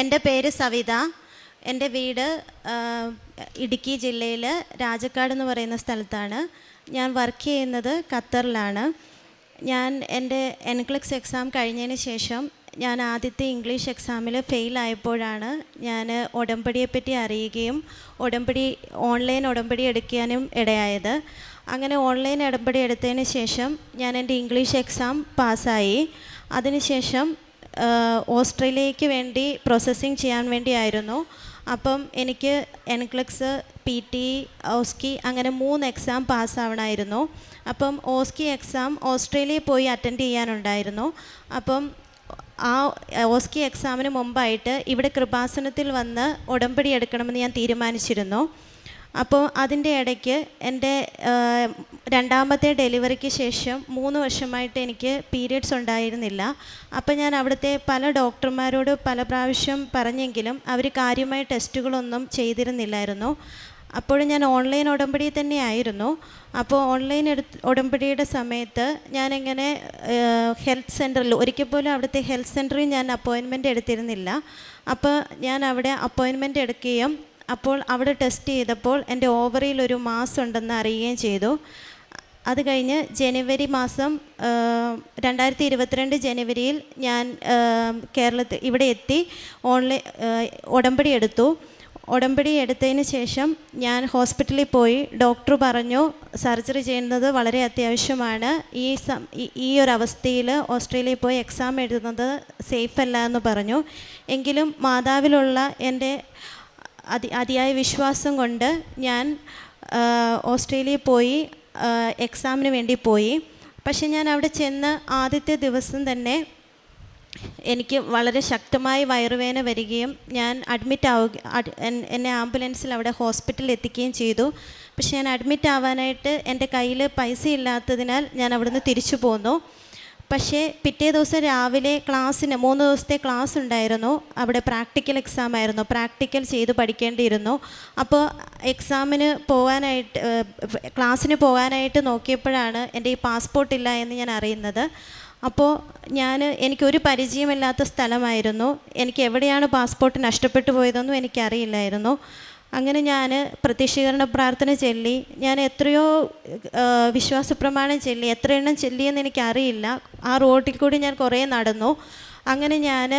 എന്റെ പേര് സവിത. എന്റെ വീട് ഇടുക്കി ജില്ലയിൽ രാജക്കാട് എന്ന് പറയുന്ന സ്ഥലത്താണ്. ഞാൻ വർക്ക് ചെയ്യുന്നത് ഖത്തറിലാണ്. ഞാൻ എന്റെ എൻക്ലിക്സ് എക്സാം കഴിഞ്ഞതിന് ശേഷം ഞാൻ ആദ്യത്തെ ഇംഗ്ലീഷ് എക്സാമിൽ ഫെയിലായപ്പോഴാണ് ഞാൻ ഉടമ്പടിയെപ്പറ്റി അറിയുകയും ഉടമ്പടി ഓൺലൈൻ ഉടമ്പടി എടുക്കാനും ഇടയായത്. അങ്ങനെ ഓൺലൈൻ ഉടമ്പടി എടുത്തതിന് ശേഷം ഞാൻ എന്റെ ഇംഗ്ലീഷ് എക്സാം പാസ്സായി. അതിനുശേഷം ഓസ്ട്രേലിയയ്ക്ക് വേണ്ടി പ്രോസസ്സിങ് ചെയ്യാൻ വേണ്ടിയായിരുന്നു. അപ്പം എനിക്ക് എൻക്ലക്സ് പി ടി ഓസ്കി അങ്ങനെ മൂന്ന് എക്സാം പാസ്സാവണമായിരുന്നു അപ്പം ഓസ്കി എക്സാം ഓസ്ട്രേലിയയിൽ പോയി അറ്റൻഡ് ചെയ്യാനുണ്ടായിരുന്നു. അപ്പം ആ ഓസ്കി എക്സാമിന് മുമ്പായിട്ട് ഇവിടെ കൃപാസനത്തിൽ വന്ന് ഉടമ്പടി എടുക്കണമെന്ന് ഞാൻ തീരുമാനിച്ചിരുന്നു. അപ്പോൾ അതിന്റെ ഇടയ്ക്ക് എന്റെ രണ്ടാമത്തെ ഡെലിവറിക്ക് ശേഷം മൂന്ന് വർഷമായിട്ട് എനിക്ക് പീരിയഡ്സ് ഉണ്ടായിരുന്നില്ല. അപ്പോൾ ഞാൻ അവിടുത്തെ പല ഡോക്ടർമാരോട് പല പ്രാവശ്യം പറഞ്ഞെങ്കിലും അവർ കാര്യമായ ടെസ്റ്റുകളൊന്നും ചെയ്തിരുന്നില്ലായിരുന്നു. അപ്പോഴും ഞാൻ ഓൺലൈൻ ഉടമ്പടി തന്നെയായിരുന്നു അപ്പോൾ ഓൺലൈൻ എടുത്ത് ഉടമ്പടിയുടെ സമയത്ത് ഞാനിങ്ങനെ ഹെൽത്ത് സെന്ററിൽ ഒരിക്കൽ പോലും അവിടുത്തെ ഹെൽത്ത് സെന്ററിൽ ഞാൻ അപ്പോയിൻമെന്റ് എടുത്തിരുന്നില്ല. അപ്പോൾ ഞാൻ അവിടെ അപ്പോയിൻമെന്റ് എടുക്കുകയും അപ്പോൾ അവിടെ ടെസ്റ്റ് ചെയ്തപ്പോൾ എന്റെ ഓവറിയിൽ ഒരു മാസ് ഉണ്ടെന്ന് അറിയുകയും ചെയ്തു. അത് കഴിഞ്ഞ് ജനുവരി മാസം രണ്ടായിരത്തി ഇരുപത്തിരണ്ട് ജനുവരിയിൽ ഞാൻ കേരളത്തിൽ ഇവിടെ എത്തി ഓൺലൈൻ ഉടമ്പടി എടുത്തു. ഉടമ്പടി എടുത്തതിന് ശേഷം ഞാൻ ഹോസ്പിറ്റലിൽ പോയി. ഡോക്ടർ പറഞ്ഞു സർജറി ചെയ്യുന്നത് വളരെ അത്യാവശ്യമാണ്. ഈ ഈ ഒരു അവസ്ഥയിൽ ഓസ്ട്രേലിയയിൽ പോയി എക്സാം എഴുതുന്നത് സേഫ് അല്ല എന്ന് പറഞ്ഞു. എങ്കിലും മാതാവിലുള്ള എന്റെ അതി അതിയായ വിശ്വാസം കൊണ്ട് ഞാൻ ഓസ്ട്രേലിയയിൽ പോയി എക്സാമിന് വേണ്ടി പോയി. പക്ഷെ ഞാൻ അവിടെ ചെന്ന് ആദ്യത്തെ ദിവസം തന്നെ എനിക്ക് വളരെ ശക്തമായി വയറുവേദന വരികയും ഞാൻ അഡ്മിറ്റ് ആവുക എന്നെ ആംബുലൻസിൽ അവിടെ ഹോസ്പിറ്റലിൽ എത്തിക്കുകയും ചെയ്തു. പക്ഷെ ഞാൻ അഡ്മിറ്റ് ആവാനായിട്ട് എന്റെ കയ്യിൽ പൈസ ഇല്ലാത്തതിനാൽ ഞാൻ അവിടുന്ന് തിരിച്ചു പോന്നു. പക്ഷേ പിറ്റേ ദിവസം രാവിലെ ക്ലാസ്സിന് മൂന്ന് ദിവസത്തെ ക്ലാസ് ഉണ്ടായിരുന്നു. അവിടെ പ്രാക്ടിക്കൽ എക്സാം ആയിരുന്നു. പ്രാക്ടിക്കൽ ചെയ്ത് പഠിക്കേണ്ടിയിരുന്നു. അപ്പോൾ എക്സാമിന് പോകാനായിട്ട് ക്ലാസ്സിന് പോകാനായിട്ട് നോക്കിയപ്പോഴാണ് എന്റെ ഈ പാസ്പോർട്ട് ഇല്ല എന്ന് ഞാൻ അറിയുന്നത്. അപ്പോൾ ഞാൻ എനിക്കൊരു പരിചയമില്ലാത്ത സ്ഥലമായിരുന്നു. എനിക്ക് എവിടെയാണ് പാസ്പോർട്ട് നഷ്ടപ്പെട്ടു പോയതെന്നും എനിക്കറിയില്ലായിരുന്നു. അങ്ങനെ ഞാൻ പ്രത്യക്ഷീകരണ പ്രാർത്ഥന ചൊല്ലി. ഞാൻ എത്രയോ വിശ്വാസ പ്രമാണം ചൊല്ലി. എത്ര എണ്ണം ചൊല്ലിയെന്ന് എനിക്കറിയില്ല. ആ റോഡിൽ കൂടി ഞാൻ കുറേ നടന്നു. അങ്ങനെ ഞാൻ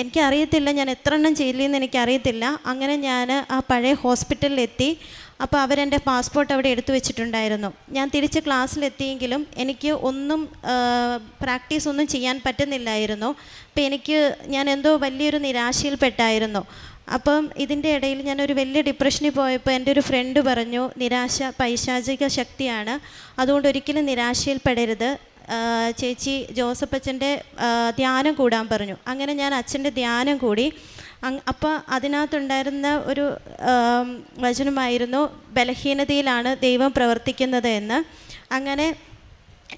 എനിക്കറിയത്തില്ല ഞാൻ എത്ര എണ്ണം ചൊല്ലിയെന്ന് എനിക്കറിയത്തില്ല. അങ്ങനെ ഞാൻ ആ പഴയ ഹോസ്പിറ്റലിലെത്തി. അപ്പോൾ അവരെന്റെ പാസ്പോർട്ട് അവിടെ എടുത്തു വെച്ചിട്ടുണ്ടായിരുന്നു. ഞാൻ തിരിച്ച് ക്ലാസ്സിലെത്തിയെങ്കിലും എനിക്ക് ഒന്നും പ്രാക്ടീസ് ഒന്നും ചെയ്യാൻ പറ്റുന്നില്ലായിരുന്നു. അപ്പോൾ എനിക്ക് ഞാൻ എന്തോ വലിയൊരു നിരാശയിൽപ്പെട്ടായിരുന്നു. അപ്പം ഇതിന്റെ ഇടയിൽ ഞാനൊരു വലിയ ഡിപ്രഷനിൽ പോയപ്പോൾ എന്റെ ഒരു ഫ്രണ്ട് പറഞ്ഞു നിരാശ പൈശാചിക ശക്തിയാണ്. അതുകൊണ്ട് ഒരിക്കലും നിരാശയിൽപ്പെടരുത്. ചേച്ചി ജോസഫ് അച്ഛന്റെ ധ്യാനം കൂടാൻ പറഞ്ഞു. അങ്ങനെ ഞാൻ അച്ഛന്റെ ധ്യാനം കൂടി. അപ്പോൾ അതിനകത്തുണ്ടായിരുന്ന ഒരു വചനമായിരുന്നു ബലഹീനതയിലാണ് ദൈവം പ്രവർത്തിക്കുന്നത് എന്ന്. അങ്ങനെ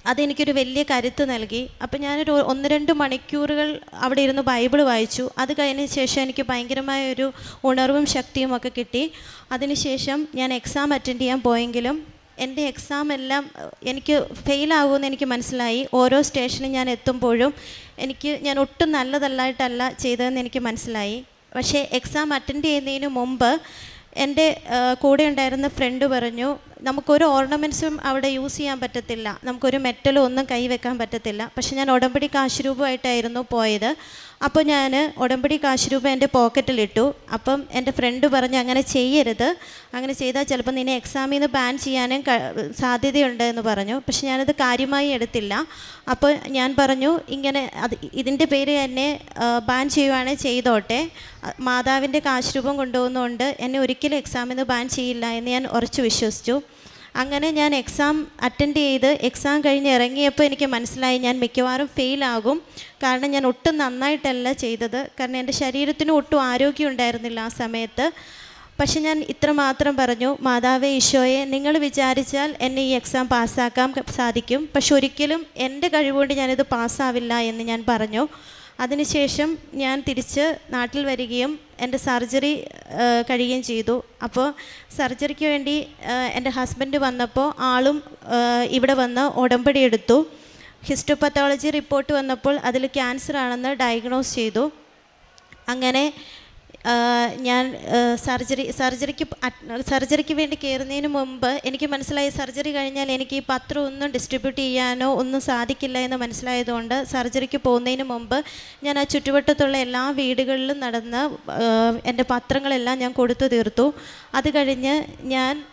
അതെനിക്കൊരു വലിയ കരുത്ത് നൽകി. അപ്പം ഞാനൊരു ഒന്ന് രണ്ട് മണിക്കൂറുകൾ അവിടെ ഇരുന്ന് ബൈബിൾ വായിച്ചു. അത് കഴിഞ്ഞ ശേഷം എനിക്ക് ഭയങ്കരമായ ഒരു ഉണർവും ശക്തിയും ഒക്കെ കിട്ടി. അതിനുശേഷം ഞാൻ എക്സാം അറ്റൻഡ് ചെയ്യാൻ പോയെങ്കിലും എന്റെ എക്സാം എല്ലാം എനിക്ക് ഫെയിലാകുമെന്ന് എനിക്ക് മനസ്സിലായി. ഓരോ സ്റ്റേഷനിൽ ഞാൻ എത്തുമ്പോഴും എനിക്ക് ഞാൻ ഒട്ടും നല്ലതല്ലായിട്ടല്ല ചെയ്തതെന്ന് എനിക്ക് മനസ്സിലായി. പക്ഷേ എക്സാം അറ്റൻഡ് ചെയ്യുന്നതിന് മുമ്പ് എന്റെ കൂടെ ഉണ്ടായിരുന്ന ഫ്രണ്ട് പറഞ്ഞു നമുക്കൊരു ഓർണമെന്റ്സും അവിടെ യൂസ് ചെയ്യാൻ പറ്റത്തില്ല. നമുക്കൊരു മെറ്റലും ഒന്നും കൈവെക്കാൻ പറ്റത്തില്ല. പക്ഷെ ഞാൻ ഉടമ്പടി കാശ് രൂപമായിട്ടായിരുന്നു പോയത്. അപ്പോൾ ഞാൻ ഉടമ്പടി കാശുരൂപം എന്റെ പോക്കറ്റിലിട്ടു അപ്പം എന്റെ ഫ്രണ്ട് പറഞ്ഞ് അങ്ങനെ ചെയ്യരുത്. അങ്ങനെ ചെയ്താൽ ചിലപ്പോൾ നിന്നെ എക്സാമിൽ നിന്ന് ബാൻ ചെയ്യാനും സാധ്യതയുണ്ട് എന്ന് പറഞ്ഞു. പക്ഷെ ഞാനത് കാര്യമായി എടുത്തില്ല. അപ്പോൾ ഞാൻ പറഞ്ഞു ഇങ്ങനെ അത് ഇതിന്റെ പേര് എന്നെ ബാൻ ചെയ്യുവാണെങ്കിൽ ചെയ്തോട്ടെ. മാതാവിന്റെ മാതാവിന്റെ കാശുരൂപം കൊണ്ടുപോകുന്നതുകൊണ്ട് എന്നെ ഒരിക്കലും എക്സാമിൽ നിന്ന് ബാൻ ചെയ്യില്ല എന്ന് ഞാൻ ഉറച്ചു വിശ്വസിച്ചു. അങ്ങനെ ഞാൻ എക്സാം അറ്റൻഡ് ചെയ്ത് എക്സാം കഴിഞ്ഞ് ഇറങ്ങിയപ്പോൾ എനിക്ക് മനസ്സിലായി ഞാൻ മിക്കവാറും ഫെയിലാകും കാരണം ഞാൻ ഒട്ടും നന്നായിട്ടല്ല ചെയ്തത്. കാരണം എന്റെ ശരീരത്തിന് ഒട്ടും ആരോഗ്യം ഉണ്ടായിരുന്നില്ല ആ സമയത്ത്. പക്ഷെ ഞാൻ ഇത്ര മാത്രം പറഞ്ഞു മാതാവേ ഈശോയെ നിങ്ങൾ വിചാരിച്ചാൽ എന്നെ ഈ എക്സാം പാസ്സാക്കാൻ സാധിക്കും. പക്ഷെ ഒരിക്കലും എന്റെ കഴിവുകൊണ്ട് ഞാനിത് പാസ്സാവില്ല എന്ന് ഞാൻ പറഞ്ഞു. അതിനുശേഷം ഞാൻ തിരിച്ച് നാട്ടിൽ വരികയും എന്റെ സർജറി കഴിയുകയും ചെയ്തു. അപ്പോൾ സർജറിക്ക് വേണ്ടി എന്റെ ഹസ്ബൻഡ് വന്നപ്പോൾ ആളും ഇവിടെ വന്ന് ഉടമ്പടി എടുത്തു. ഹിസ്റ്റോപത്തോളജി റിപ്പോർട്ട് വന്നപ്പോൾ അതിൽ ക്യാൻസർ ആണെന്ന് ഡയഗ്നോസ് ചെയ്തു. അങ്ങനെ ഞാൻ സർജറി സർജറിക്ക് സർജറിക്ക് വേണ്ടി കയറുന്നതിന് മുമ്പ് എനിക്ക് മനസ്സിലായി സർജറി കഴിഞ്ഞാൽ എനിക്ക് ഈ പത്രം ഒന്നും ഡിസ്ട്രിബ്യൂട്ട് ചെയ്യാനോ ഒന്നും സാധിക്കില്ല എന്ന് മനസ്സിലായതുകൊണ്ട് സർജറിക്ക് പോകുന്നതിന് മുമ്പ് ഞാൻ ആ ചുറ്റുവട്ടത്തുള്ള എല്ലാ വീടുകളിലും നടന്ന് എന്റെ പത്രങ്ങളെല്ലാം ഞാൻ കൊടുത്തു തീർത്തു. അത് കഴിഞ്ഞ് ഞാൻ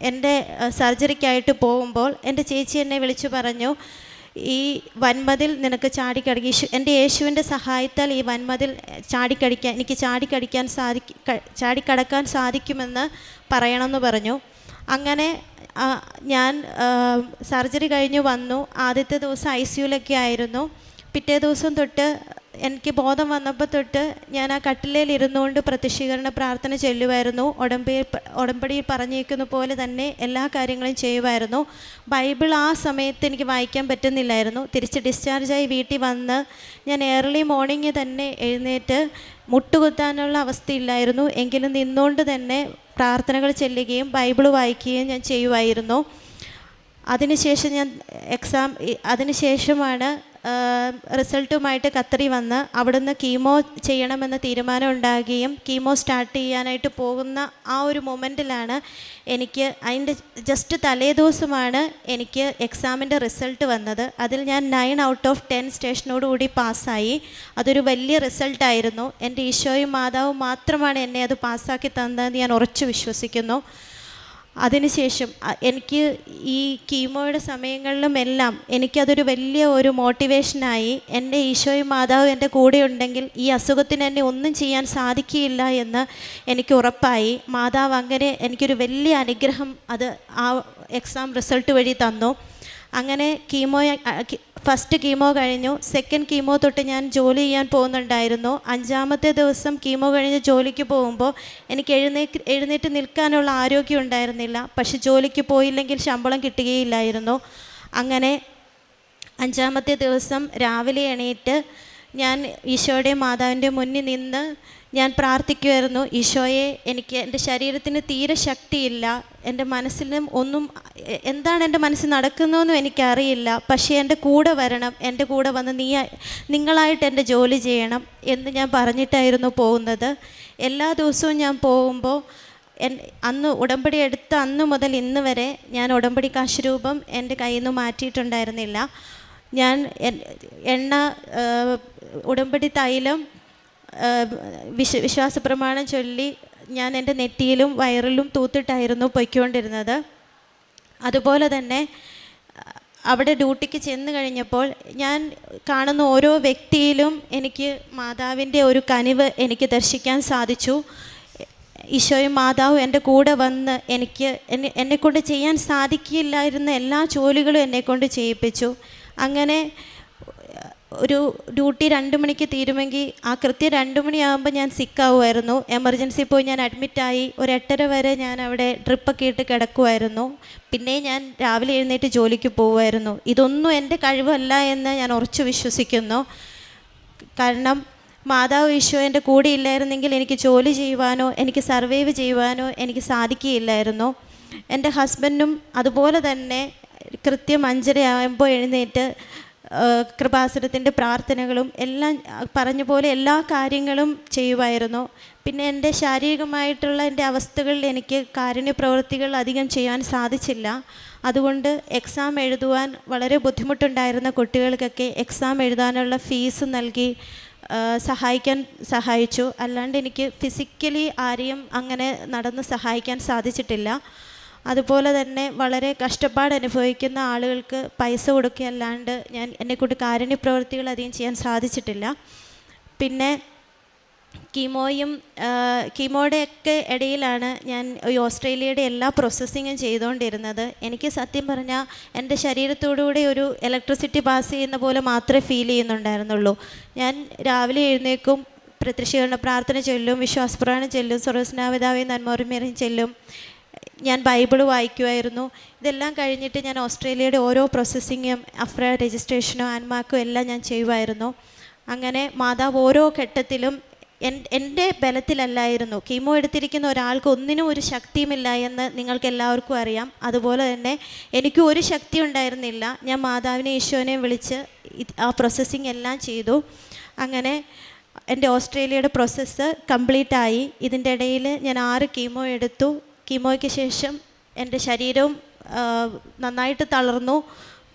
എന്റെ സർജറിക്കായിട്ട് പോകുമ്പോൾ എന്റെ ചേച്ചി എന്നെ വിളിച്ചു പറഞ്ഞു ഈ വൻമതിൽ നിനക്ക് ചാടിക്കടക്കി. യേശു എന്റെ യേശുവിന്റെ സഹായത്താൽ ഈ വൻമതിൽ ചാടിക്കടിക്കാൻ എനിക്ക് ചാടിക്കടിക്കാൻ സാധിക്കും ചാടിക്കടക്കാൻ സാധിക്കുമെന്ന് പറയണമെന്ന് പറഞ്ഞു. അങ്ങനെ ഞാൻ സർജറി കഴിഞ്ഞ് വന്നു. ആദ്യത്തെ ദിവസം ഐ സിയുലൊക്കെ ആയിരുന്നു. പിറ്റേ ദിവസം തൊട്ട് എനിക്ക് ബോധം വന്നപ്പോൾ തൊട്ട് ഞാൻ ആ കട്ടിലേൽ ഇരുന്നുകൊണ്ട് പ്രത്യക്ഷീകരണ പ്രാർത്ഥന ചൊല്ലുമായിരുന്നു ഉടമ്പടി ഉടമ്പടിയിൽ പറഞ്ഞേക്കുന്ന പോലെ തന്നെ എല്ലാ കാര്യങ്ങളും ചെയ്യുമായിരുന്നു ബൈബിൾ ആ സമയത്ത് എനിക്ക് വായിക്കാൻ പറ്റുന്നില്ലായിരുന്നു. തിരിച്ച് ഡിസ്ചാർജായി വീട്ടിൽ വന്ന് ഞാൻ ഏർലി മോർണിംഗ് തന്നെ എഴുന്നേറ്റ് മുട്ടുകുത്താനുള്ള അവസ്ഥയില്ലായിരുന്നു. എങ്കിലും നിന്നുകൊണ്ട് തന്നെ പ്രാർത്ഥനകൾ ചെല്ലുകയും ബൈബിൾ വായിക്കുകയും ഞാൻ ചെയ്യുമായിരുന്നു അതിനുശേഷം ഞാൻ എക്സാം അതിനുശേഷമാണ് റിസൾട്ടുമായിട്ട് ഖത്തറി വന്ന് അവിടുന്ന് കീമോ ചെയ്യണമെന്ന് തീരുമാനം ഉണ്ടാകുകയും കീമോ സ്റ്റാർട്ട് ചെയ്യാനായിട്ട് പോകുന്ന ആ ഒരു മൊമെന്റിലാണ് എനിക്ക് അതിന്റെ ജസ്റ്റ് തലേ ദിവസമാണ് എനിക്ക് എക്സാമിന്റെ റിസൾട്ട് വന്നത്. അതിൽ ഞാൻ നയൻ ഔട്ട് ഓഫ് ടെൻ സ്റ്റേഷനോടുകൂടി പാസ്സായി. അതൊരു വലിയ റിസൾട്ടായിരുന്നു. എന്റെ ഈശോയും മാതാവും മാത്രമാണ് എന്നെ അത് പാസ്സാക്കി തന്നതെന്ന് ഞാൻ ഉറച്ചു വിശ്വസിക്കുന്നു. അതിനുശേഷം എനിക്ക് ഈ കീമോയുടെ സമയങ്ങളിലും എല്ലാം എനിക്കതൊരു വലിയ ഒരു മോട്ടിവേഷനായി എന്റെ ഈശോയും മാതാവും എന്റെ കൂടെ ഉണ്ടെങ്കിൽ ഈ അസുഖത്തിന് എന്നെ ഒന്നും ചെയ്യാൻ സാധിക്കില്ല എന്ന് എനിക്ക് ഉറപ്പായി. മാതാവ് അങ്ങനെ എനിക്കൊരു വലിയ അനുഗ്രഹം അത് ആ എക്സാം റിസൾട്ട് വഴി തന്നു. അങ്ങനെ കീമോ ഫസ്റ്റ് കീമോ കഴിഞ്ഞു. സെക്കൻഡ് കീമോ തൊട്ട് ഞാൻ ജോലി ചെയ്യാൻ പോകുന്നുണ്ടായിരുന്നു. അഞ്ചാമത്തെ ദിവസം കീമോ കഴിഞ്ഞ് ജോലിക്ക് പോകുമ്പോൾ എനിക്ക് എഴുന്നേക്ക് എഴുന്നേറ്റ് നിൽക്കാനുള്ള ആരോഗ്യം ഉണ്ടായിരുന്നില്ല. പക്ഷെ ജോലിക്ക് പോയില്ലെങ്കിൽ ശമ്പളം കിട്ടുകയില്ലായിരുന്നു. അങ്ങനെ അഞ്ചാമത്തെ ദിവസം രാവിലെ എണീറ്റ് ഞാൻ ഈശോയുടെ മാതാവിന്റെ മുന്നിൽ നിന്ന് ഞാൻ പ്രാർത്ഥിക്കുമായിരുന്നു ഈശോയെ എനിക്ക് എന്റെ ശരീരത്തിന് തീരെ ശക്തിയില്ല എന്റെ മനസ്സിനും ഒന്നും എന്താണ് എന്റെ മനസ്സിൽ നടക്കുന്നതെന്നും എനിക്കറിയില്ല പക്ഷേ എന്റെ കൂടെ വരണം എന്റെ കൂടെ വന്ന് നീ നിങ്ങളായിട്ട് എന്റെ ജോലി ചെയ്യണം എന്ന് ഞാൻ പറഞ്ഞിട്ടായിരുന്നു പോകുന്നത്. എല്ലാ ദിവസവും ഞാൻ പോകുമ്പോൾ അന്ന് ഉടമ്പടി എടുത്ത അന്ന് മുതൽ ഇന്ന് വരെ ഞാൻ ഉടമ്പടി കാശ് രൂപം എന്റെ കയ്യിൽ നിന്ന് മാറ്റിയിട്ടുണ്ടായിരുന്നില്ല. ഞാൻ എണ്ണ ഉടമ്പടി തൈലം വിശ്വ വിശ്വാസ പ്രമാണം ചൊല്ലി ഞാൻ എന്റെ നെറ്റിയിലും വയറിലും തൂത്തിട്ടായിരുന്നു പൊയ്ക്കൊണ്ടിരുന്നത്. അതുപോലെ തന്നെ അവിടെ ഡ്യൂട്ടിക്ക് ചെന്ന് കഴിഞ്ഞപ്പോൾ ഞാൻ കാണുന്ന ഓരോ വ്യക്തിയിലും എനിക്ക് മാതാവിന്റെ ഒരു കനിവ് എനിക്ക് ദർശിക്കാൻ സാധിച്ചു. ഈശോയും മാതാവും എന്റെ കൂടെ വന്ന് എനിക്ക് എന്നെ എന്നെക്കൊണ്ട് ചെയ്യാൻ സാധിക്കില്ലായിരുന്ന എല്ലാ ജോലികളും എന്നെക്കൊണ്ട് ചെയ്യിപ്പിച്ചു. അങ്ങനെ ഒരു ഡ്യൂട്ടി രണ്ട് മണിക്ക് തീരുമെങ്കിൽ ആ കൃത്യം രണ്ട് മണിയാകുമ്പോൾ ഞാൻ സിക്കാവുമായിരുന്നു. എമർജൻസി പോയി ഞാൻ അഡ്മിറ്റായി ഒരു എട്ടര വരെ ഞാൻ അവിടെ ഡ്രിപ്പൊക്കെ ഇട്ട് കിടക്കുമായിരുന്നു. പിന്നെ ഞാൻ രാവിലെ എഴുന്നേറ്റ് ജോലിക്ക് പോകുമായിരുന്നു ഇതൊന്നും എന്റെ കഴിവല്ല എന്ന് ഞാൻ ഉറച്ചു വിശ്വസിക്കുന്നു. കാരണം മാതാവ് ഈശോ എന്റെ കൂടെ ഇല്ലായിരുന്നെങ്കിൽ എനിക്ക് ജോലി ചെയ്യുവാനോ എനിക്ക് സർവൈവ് ചെയ്യുവാനോ എനിക്ക് സാധിക്കുകയില്ലായിരുന്നു. എന്റെ ഹസ്ബൻഡും അതുപോലെ തന്നെ കൃത്യം അഞ്ചരയാകുമ്പോൾ എഴുന്നേറ്റ് കൃപാസുരത്തിന്റെ പ്രാർത്ഥനകളും എല്ലാം പറഞ്ഞ പോലെ എല്ലാ കാര്യങ്ങളും ചെയ്യുമായിരുന്നു പിന്നെ എന്റെ ശാരീരികമായിട്ടുള്ള എന്റെ അവസ്ഥകളിൽ എനിക്ക് കാരുണ്യ പ്രവൃത്തികൾ അധികം ചെയ്യാൻ സാധിച്ചില്ല. അതുകൊണ്ട് എക്സാം എഴുതുവാൻ വളരെ ബുദ്ധിമുട്ടുണ്ടായിരുന്ന കുട്ടികൾക്കൊക്കെ എക്സാം എഴുതാനുള്ള ഫീസ് നൽകി സഹായിക്കാൻ സഹായിച്ചു. അല്ലാണ്ട് എനിക്ക് ഫിസിക്കലി ആരെയും അങ്ങനെ നടന്ന് സഹായിക്കാൻ സാധിച്ചിട്ടില്ല. അതുപോലെ തന്നെ വളരെ കഷ്ടപ്പാട് അനുഭവിക്കുന്ന ആളുകൾക്ക് പൈസ കൊടുക്കുകയല്ലാണ്ട് ഞാൻ എന്നെക്കൊണ്ട് കാരുണ്യ പ്രവൃത്തികൾ അധികം ചെയ്യാൻ സാധിച്ചിട്ടില്ല. പിന്നെ കീമോയും കീമോയുടെയൊക്കെ ഇടയിലാണ് ഞാൻ ഈ ഓസ്ട്രേലിയയുടെ എല്ലാ പ്രോസസ്സിങ്ങും ചെയ്തുകൊണ്ടിരുന്നത്. എനിക്ക് സത്യം പറഞ്ഞാൽ എന്റെ ശരീരത്തോടുകൂടി ഒരു ഇലക്ട്രിസിറ്റി പാസ് ചെയ്യുന്ന പോലെ മാത്രമേ ഫീൽ ചെയ്യുന്നുണ്ടായിരുന്നുള്ളൂ. ഞാൻ രാവിലെ എഴുന്നേക്കും പ്രത്യക്ഷീകരണ പ്രാർത്ഥന ചൊല്ലും വിശ്വാസപ്രാണ ചൊല്ലും സർവസ്നാവിതാവേ നന്മോർമേറും ചെല്ലും. ഞാൻ ബൈബിൾ വായിക്കുമായിരുന്നു ഇതെല്ലാം കഴിഞ്ഞിട്ട് ഞാൻ ഓസ്ട്രേലിയയുടെ ഓരോ പ്രോസസ്സിങ്ങും അഫ്ര രജിസ്ട്രേഷനോ ആൻമാർക്കും എല്ലാം ഞാൻ ചെയ്യുമായിരുന്നു അങ്ങനെ മാതാവ് ഓരോ ഘട്ടത്തിലും എൻ എന്റെ ബലത്തിലല്ലായിരുന്നു. കീമോ എടുത്തിരിക്കുന്ന ഒരാൾക്ക് ഒന്നിനും ഒരു ശക്തിയുമില്ല എന്ന് നിങ്ങൾക്ക് എല്ലാവർക്കും അറിയാം. അതുപോലെ തന്നെ എനിക്ക് ഒരു ശക്തി ഉണ്ടായിരുന്നില്ല. ഞാൻ മാതാവിനെ ഈശോനെയും വിളിച്ച് ആ പ്രോസസ്സിങ് എല്ലാം ചെയ്തു. അങ്ങനെ എന്റെ ഓസ്ട്രേലിയയുടെ പ്രോസസ്സ് കംപ്ലീറ്റ് ആയി. ഇതിന്റെ ഇടയിൽ ഞാൻ ആറ് കീമോ എടുത്തു. കീമോയ്ക്ക് ശേഷം എന്റെ ശരീരവും നന്നായിട്ട് തളർന്നു.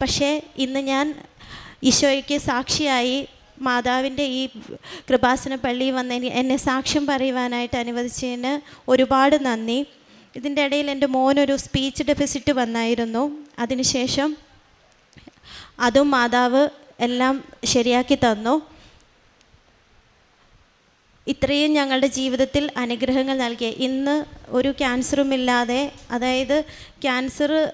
പക്ഷേ ഇന്ന് ഞാൻ ഈശോയ്ക്ക് സാക്ഷിയായി മാതാവിന്റെ ഈ കൃപാസന പള്ളി വന്ന് എന്നെ സാക്ഷ്യം പറയുവാനായിട്ട് അനുവദിച്ചതിന് ഒരുപാട് നന്ദി. ഇതിന്റെ ഇടയിൽ എന്റെ മോനൊരു സ്പീച്ച് ഡെഫിസിറ്റ് വന്നായിരുന്നു. അതിനുശേഷം അതും മാതാവ് എല്ലാം ശരിയാക്കി തന്നു. ഇത്രയും ഞങ്ങളുടെ ജീവിതത്തിൽ അനുഗ്രഹങ്ങൾ നൽകിയ ഇന്ന് ഒരു ക്യാൻസറും ഇല്ലാതെ അതായത് ക്യാൻസർ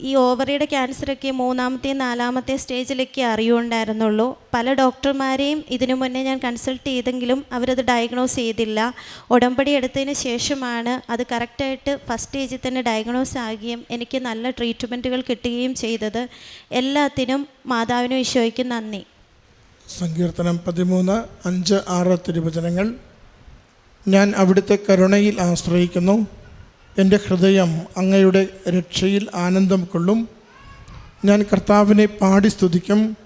ഈ ഓവറിയുടെ ക്യാൻസറൊക്കെ മൂന്നാമത്തെ നാലാമത്തെ സ്റ്റേജിലൊക്കെ അറിയുണ്ടായിരുന്നുള്ളൂ. പല ഡോക്ടർമാരെയും ഇതിനു മുന്നേ ഞാൻ കൺസൾട്ട് ചെയ്തെങ്കിലും അവരത് ഡയഗ്നോസ് ചെയ്തില്ല. ഉടമ്പടി എടുത്തതിന് ശേഷമാണ് അത് കറക്റ്റായിട്ട് ഫസ്റ്റ് സ്റ്റേജിൽ തന്നെ ഡയഗ്നോസ് ആകുകയും എനിക്ക് നല്ല ട്രീറ്റ്മെന്റുകൾ കിട്ടുകയും ചെയ്തത്. എല്ലാത്തിനും മാതാവിനും ഈശോയ്ക്കും നന്ദി. സങ്കീർത്തനം പതിമൂന്ന് അഞ്ച് ആറ് തിരുവചനങ്ങൾ. ഞാൻ അവിടുത്തെ കരുണയിൽ ആശ്രയിക്കുന്നു. എന്റെ ഹൃദയം അങ്ങയുടെ രക്ഷയിൽ ആനന്ദം കൊള്ളും. ഞാൻ കർത്താവിനെ പാടി സ്തുതിക്കും.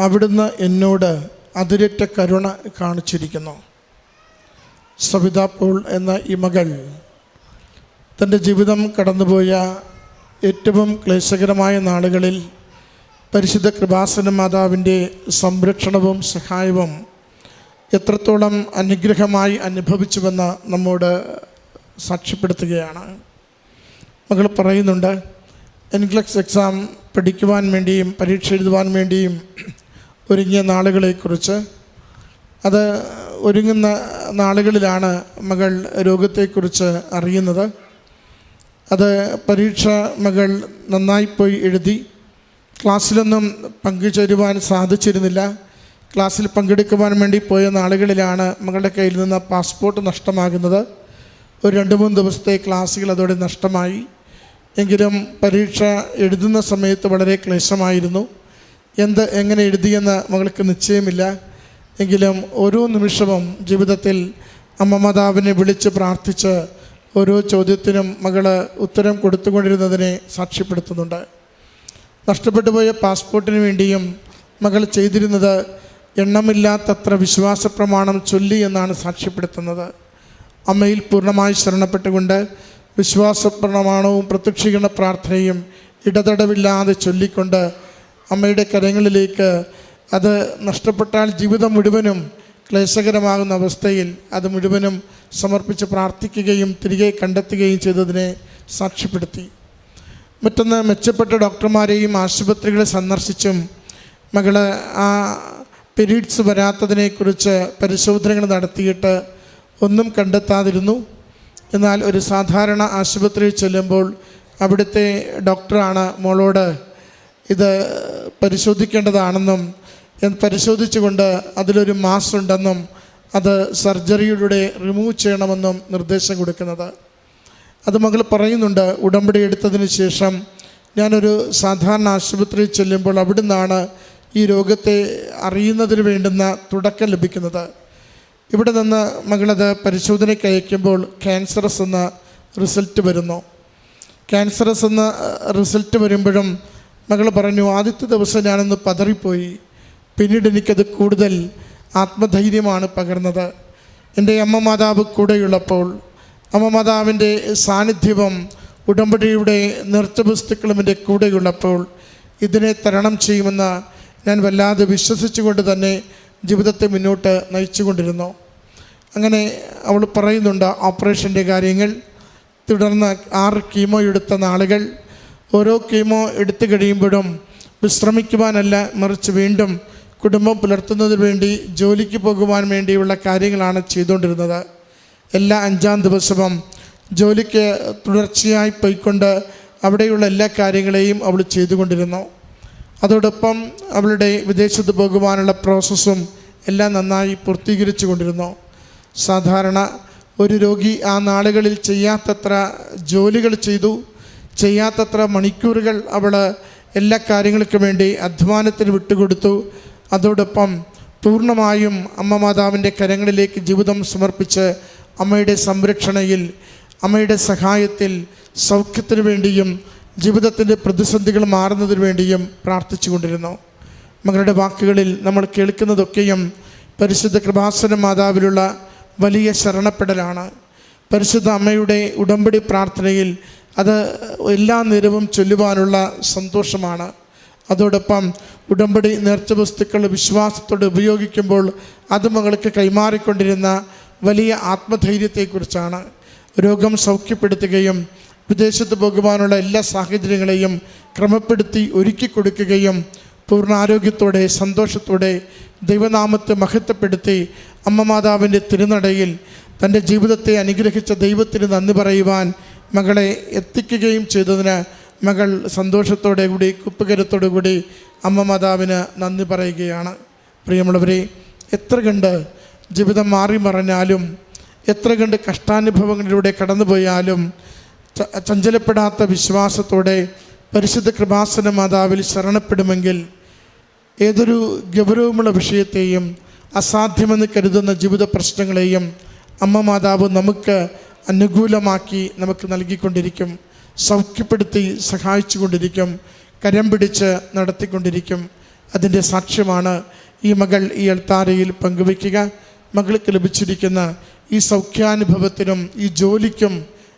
അവിടുന്ന് എന്നോട് അതിരറ്റ കരുണ കാണിച്ചിരിക്കുന്നു. സവിത പോൾ എന്ന ഈ മകൾ തന്റെ ജീവിതം കടന്നുപോയ ഏറ്റവും ക്ലേശകരമായ നാളുകളിൽ പരിശുദ്ധ കൃപാസന മാതാവിന്റെ സംരക്ഷണവും സഹായവും എത്രത്തോളം അനുഗ്രഹമായി അനുഭവിച്ചുവെന്ന് നമ്മോട് സാക്ഷ്യപ്പെടുത്തുകയാണ്. മകൾ പറയുന്നുണ്ട് എൻക്ലക്സ് എക്സാം പഠിക്കുവാൻ വേണ്ടിയും പരീക്ഷ എഴുതുവാൻ വേണ്ടിയും ഒരുങ്ങിയ നാളുകളെക്കുറിച്ച്. അത് ഒരുങ്ങുന്ന നാളുകളിലാണ് മകൾ രോഗത്തെക്കുറിച്ച് അറിയുന്നത്. അത് പരീക്ഷ മകൾ നന്നായി പോയി എഴുതി. ക്ലാസ്സിലൊന്നും പങ്കുചേരുവാൻ സാധിച്ചിരുന്നില്ല. ക്ലാസ്സിൽ പങ്കെടുക്കുവാൻ വേണ്ടി പോയ നാളുകളിലാണ് മകളുടെ കയ്യിൽ നിന്ന് പാസ്പോർട്ട് നഷ്ടമാകുന്നത്. ഒരു രണ്ട് മൂന്ന് ദിവസത്തെ ക്ലാസ്സുകൾ അതോടെ നഷ്ടമായി. എങ്കിലും പരീക്ഷ എഴുതുന്ന സമയത്ത് വളരെ ക്ലേശമായിരുന്നു. എന്ത് എങ്ങനെ എഴുതിയെന്ന് മകൾക്ക് നിശ്ചയമില്ല. എങ്കിലും ഓരോ നിമിഷവും ജീവിതത്തിൽ അമ്മ മാതാവിനെ വിളിച്ച് പ്രാർത്ഥിച്ച് ഓരോ ചോദ്യത്തിനും മകൾ ഉത്തരം കൊടുത്തുകൊണ്ടിരുന്നതിനെ സാക്ഷ്യപ്പെടുത്തുന്നുണ്ട്. നഷ്ടപ്പെട്ടു പോയ പാസ്പോർട്ടിന് വേണ്ടിയും മകൾ ചെയ്തിരുന്നത് എണ്ണമില്ലാത്തത്ര വിശ്വാസ പ്രമാണം ചൊല്ലി എന്നാണ് സാക്ഷ്യപ്പെടുത്തുന്നത്. അമ്മയിൽ പൂർണമായി ശരണപ്പെട്ടുകൊണ്ട് വിശ്വാസ പ്രമാണവും പ്രത്യക്ഷീകരണ പ്രാർത്ഥനയും ഇടതടവില്ലാതെ ചൊല്ലിക്കൊണ്ട് അമ്മയുടെ കരങ്ങളിലേക്ക് അത് നഷ്ടപ്പെട്ടാൽ ജീവിതം മുഴുവനും ക്ലേശകരമാകുന്ന അവസ്ഥയിൽ അത് മുഴുവനും സമർപ്പിച്ച് പ്രാർത്ഥിക്കുകയും തിരികെ കണ്ടെത്തുകയും ചെയ്തതിനെ സാക്ഷ്യപ്പെടുത്തി. മറ്റൊന്ന് മെച്ചപ്പെട്ട ഡോക്ടർമാരെയും ആശുപത്രികളെ സന്ദർശിച്ചും മകൾ ആ പീരീഡ്സ് വരാത്തതിനെക്കുറിച്ച് പരിശോധനകൾ നടത്തിയിട്ട് ഒന്നും കണ്ടെത്താതിരുന്നു. എന്നാൽ ഒരു സാധാരണ ആശുപത്രിയിൽ ചെല്ലുമ്പോൾ അവിടുത്തെ ഡോക്ടറാണ് മോളോട് ഇത് പരിശോധിക്കേണ്ടതാണെന്നും പരിശോധിച്ചുകൊണ്ട് അതിലൊരു മാസ് ഉണ്ടെന്നും അത് സർജറിയിലൂടെ റിമൂവ് ചെയ്യണമെന്നും നിർദ്ദേശം കൊടുക്കുന്നത്. അത് മകൾ പറയുന്നുണ്ട് ഉടമ്പടി എടുത്തതിന് ശേഷം ഞാനൊരു സാധാരണ ആശുപത്രിയിൽ ചെല്ലുമ്പോൾ അവിടുന്നാണ് ഈ രോഗത്തെ അറിയുന്നതിന് വേണ്ടുന്ന തുടക്കം ലഭിക്കുന്നത്. ഇവിടെ നിന്ന് മകളത് പരിശോധനയ്ക്ക് അയക്കുമ്പോൾ ക്യാൻസറസ് എന്ന റിസൾട്ട് വരുന്നു. ക്യാൻസറസ് എന്ന റിസൾട്ട് വരുമ്പോഴും മകൾ പറഞ്ഞു ആദ്യത്തെ ദിവസം ഞാനൊന്ന് പതറിപ്പോയി. പിന്നീട് എനിക്കത് കൂടുതൽ ആത്മധൈര്യമാണ് പകർന്നത്. എന്റെ അമ്മ മാതാവ് കൂടെയുള്ളപ്പോൾ അമ്മ മാതാവിന്റെ സാന്നിധ്യവും ഉടമ്പടിയുടെ നൃത്തവസ്തുക്കളും എന്റെ കൂടെയുള്ളപ്പോൾ ഇതിനെ തരണം ചെയ്യുമെന്ന് ഞാൻ വല്ലാതെ വിശ്വസിച്ചുകൊണ്ട് തന്നെ ജീവിതത്തെ മുന്നോട്ട് നയിച്ചുകൊണ്ടിരുന്നു. അങ്ങനെ അവൾ പറയുന്നുണ്ട് ഓപ്പറേഷന്റെ കാര്യങ്ങൾ തുടർന്ന് ആറ് കീമോ എടുത്ത നാളുകൾ ഓരോ കീമോ എടുത്തു കഴിയുമ്പോഴും വിശ്രമിക്കുവാനല്ല മറിച്ച് വീണ്ടും കുടുംബം പുലർത്തുന്നതിന് വേണ്ടി ജോലിക്ക് പോകുവാൻ വേണ്ടിയുള്ള കാര്യങ്ങളാണ് ചെയ്തുകൊണ്ടിരുന്നത്. എല്ലാ അഞ്ചാം ദിവസവും ജോലിക്ക് തുടർച്ചയായി പോയിക്കൊണ്ട് അവിടെയുള്ള എല്ലാ കാര്യങ്ങളെയും അവൾ ചെയ്തുകൊണ്ടിരുന്നു. അതോടൊപ്പം അവളുടെ വിദേശത്ത് പോകുവാനുള്ള പ്രോസസ്സും എല്ലാം നന്നായി പൂർത്തീകരിച്ചു കൊണ്ടിരുന്നു സാധാരണ ഒരു രോഗി ആ നാളുകളിൽ ചെയ്യാത്തത്ര ജോലികൾ ചെയ്തു ചെയ്യാത്തത്ര മണിക്കൂറുകൾ അവൾ എല്ലാ കാര്യങ്ങൾക്കും വേണ്ടി അധ്വാനത്തിന് വിട്ടുകൊടുത്തു. അതോടൊപ്പം പൂർണമായും അമ്മ മാതാവിന്റെ കരങ്ങളിലേക്ക് ജീവിതം സമർപ്പിച്ച് അമ്മയുടെ സംരക്ഷണയിൽ അമ്മയുടെ സഹായത്തിൽ സൗഖ്യത്തിനു വേണ്ടിയും ജീവിതത്തിന്റെ പ്രതിസന്ധികൾ മാറുന്നതിന് വേണ്ടിയും പ്രാർത്ഥിച്ചു കൊണ്ടിരുന്നു. മകളുടെ വാക്കുകളിൽ നമ്മൾ കേൾക്കുന്നതൊക്കെയും പരിശുദ്ധ കൃപാസന മാതാവിലുള്ള വലിയ ശരണപ്പെടലാണ്. പരിശുദ്ധ അമ്മയുടെ ഉടമ്പടി പ്രാർത്ഥനയിൽ അത് എല്ലാ നേരവും ചൊല്ലുവാനുള്ള സന്തോഷമാണ്. അതോടൊപ്പം ഉടമ്പടി നേർച്ച വസ്തുക്കൾ വിശ്വാസത്തോടെ ഉപയോഗിക്കുമ്പോൾ അത് മകൾക്ക് കൈമാറിക്കൊണ്ടിരുന്ന വലിയ ആത്മധൈര്യത്തെക്കുറിച്ചാണ്. രോഗം സൗഖ്യപ്പെടുത്തുകയും വിദേശത്ത് പോകുവാനുള്ള എല്ലാ സാഹചര്യങ്ങളെയും ക്രമപ്പെടുത്തി ഒരുക്കി കൊടുക്കുകയും പൂർണ ആരോഗ്യത്തോടെ സന്തോഷത്തോടെ ദൈവനാമത്തെ മഹത്വപ്പെടുത്തി അമ്മ മാതാവിന്റെ തിരുനടയിൽ തന്റെ ജീവിതത്തെ അനുഗ്രഹിച്ച ദൈവത്തിന് നന്ദി പറയുവാൻ മകളെ എത്തിക്കുകയും ചെയ്തതിന് മകൾ സന്തോഷത്തോടെ കൂടി കുപ്പുകരത്തോടു കൂടി അമ്മ മാതാവിന് നന്ദി പറയുകയാണ്. പ്രിയമുള്ളവരെ എത്ര കണ്ട് ജീവിതം മാറി മറഞ്ഞാലും എത്ര കണ്ട് കഷ്ടാനുഭവങ്ങളിലൂടെ കടന്നുപോയാലും ചഞ്ചലപ്പെടാത്ത വിശ്വാസത്തോടെ പരിശുദ്ധ കൃപാസന മാതാവിൽ ശരണപ്പെടുമെങ്കിൽ ഏതൊരു ഗൗരവമുള്ള വിഷയത്തെയും അസാധ്യമെന്ന് കരുതുന്ന ജീവിത പ്രശ്നങ്ങളെയും അമ്മ മാതാവ് നമുക്ക് അനുകൂലമാക്കി നമുക്ക് നൽകിക്കൊണ്ടിരിക്കും സൗഖ്യപ്പെടുത്തി സഹായിച്ചു കൊണ്ടിരിക്കും കരം പിടിച്ച് നടത്തിക്കൊണ്ടിരിക്കും. അതിന്റെ സാക്ഷ്യമാണ് ഈ മകൾ ഈ എൽത്താരയിൽ പങ്കുവയ്ക്കുക. മകൾക്ക് ലഭിച്ചിരിക്കുന്ന ഈ സൗഖ്യാനുഭവത്തിനും ഈ ജോലിക്കും